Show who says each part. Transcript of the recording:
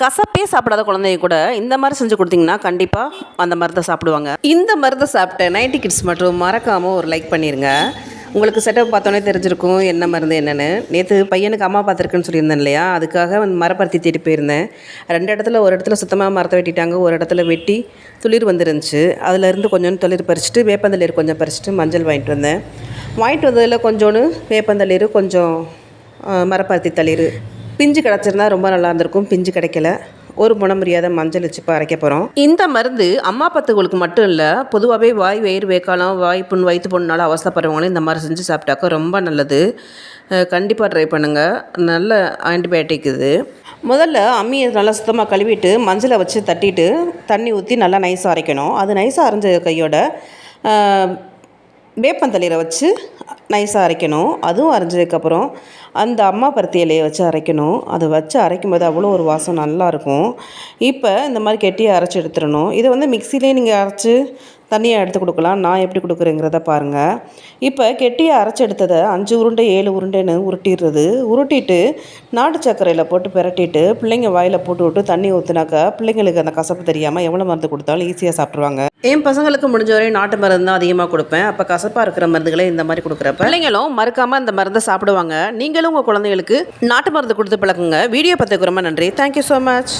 Speaker 1: கசப்பே சாப்பிடாத குழந்தைங்க கூட இந்த மாதிரி செஞ்சு கொடுத்தீங்கன்னா கண்டிப்பாக அந்த மருந்தை சாப்பிடுவாங்க. இந்த மருந்தை சாப்பிட்ட நைன்டி கிட்ஸ் மற்றும் மறக்காமல் ஒரு லைக் பண்ணிடுங்க உங்களுக்கு செட்டப் பார்த்தோன்னே தெரிஞ்சிருக்கும் என்ன மருந்து என்னென்னு. நேற்று பையனுக்கு அம்மா பார்த்துருக்குன்னு சொல்லியிருந்தேன் இல்லையா? அதுக்காக வந்து மரப்பருத்தி தேடி போயிருந்தேன். ரெண்டு இடத்துல ஒரு இடத்துல சுத்தமாக மரத்தை வெட்டிட்டாங்க ஒரு இடத்துல வெட்டி துளிர் வந்துருந்துச்சு. அதுலேருந்து கொஞ்சோண்டு துளிர் பறிச்சுட்டு வேப்பந்தளிர் கொஞ்சம் பறிச்சுட்டு மஞ்சள் வாங்கிட்டு வந்தேன். வாங்கிட்டு வந்ததில் கொஞ்சோண்டு வேப்பந்தளிர் கொஞ்சம் மரப்பருத்தி தளிர் பிஞ்சு கிடச்சிருந்தா ரொம்ப நல்லா இருந்திருக்கும். பிஞ்சு கிடைக்கல. ஒரு முனை முடியாத மஞ்சள் வச்சு அரைக்க போகிறோம் இந்த மருந்து அம்மா பத்துகளுக்கு மட்டும் இல்லை பொதுவாகவே வாய் வயிறு வேக்காலம் வாய் புண் வயிற்று புண்ணால அவசரப்படுறவங்களும் இந்த மாதிரி செஞ்சு சாப்பிட்டாக்கா ரொம்ப நல்லது. கண்டிப்பாக ட்ரை பண்ணுங்கள் நல்ல ஆன்டிபயோட்டிக் இது. முதல்ல அம்மியை நல்லா சுத்தமாக கழுவிட்டு மஞ்சளை வச்சு தட்டிட்டு தண்ணி ஊற்றி நல்லா நைஸாக அரைக்கணும். அது நைஸாக அரைஞ்ச கையோட ஆஹ், வேப்பந்தளிரை வச்சு நைஸாக அரைக்கணும். அதுவும் அரைஞ்சதுக்கப்புறம் அந்த அம்மா பருத்தி இலையை வச்சு அரைக்கணும். அதை வச்சு அரைக்கும் போது அவ்வளோ ஒரு வாசம் நல்லாயிருக்கும் இப்போ இந்த மாதிரி கெட்டியாக அரைச்சி எடுத்துடணும். இதை வந்து மிக்சிலே நீங்கள் அரைச்சி தண்ணியை எடுத்து கொடுக்கலாம். நான் எப்படி கொடுக்குறேங்கிறத பாருங்கள் இப்போ கெட்டியாக அரைச்சி எடுத்ததை அஞ்சு உருண்டை ஏழு உருண்டைன்னு உருட்டிடுறது. உருட்டிட்டு நாட்டு சர்க்கரையில் போட்டு பிரட்டிட்டு பிள்ளைங்க வாயில் போட்டு விட்டு தண்ணி ஊற்றுனாக்கா பிள்ளைங்களுக்கு அந்த கசப்பு தெரியாமல் எவ்வளோ மருந்து கொடுத்தாலும் ஈஸியாக சாப்பிட்ருவாங்க என் பசங்களுக்கு முடிஞ்ச வரையும் நாட்டு மருந்து தான் அதிகமாக கொடுப்பேன். அப்போ கசப்பாக இருக்கிற மருந்துகளை இந்த மாதிரி கொடுக்குறப்ப. பிள்ளைங்களும் மறக்காமல் இந்த மருந்தை சாப்பிடுவாங்க. நீங்களும் உங்கள் குழந்தைகளுக்கு நாட்டு மருந்து கொடுத்து பழக்குங்க வீடியோ பார்த்துக்கு ரொம்ப நன்றி. Thank you so much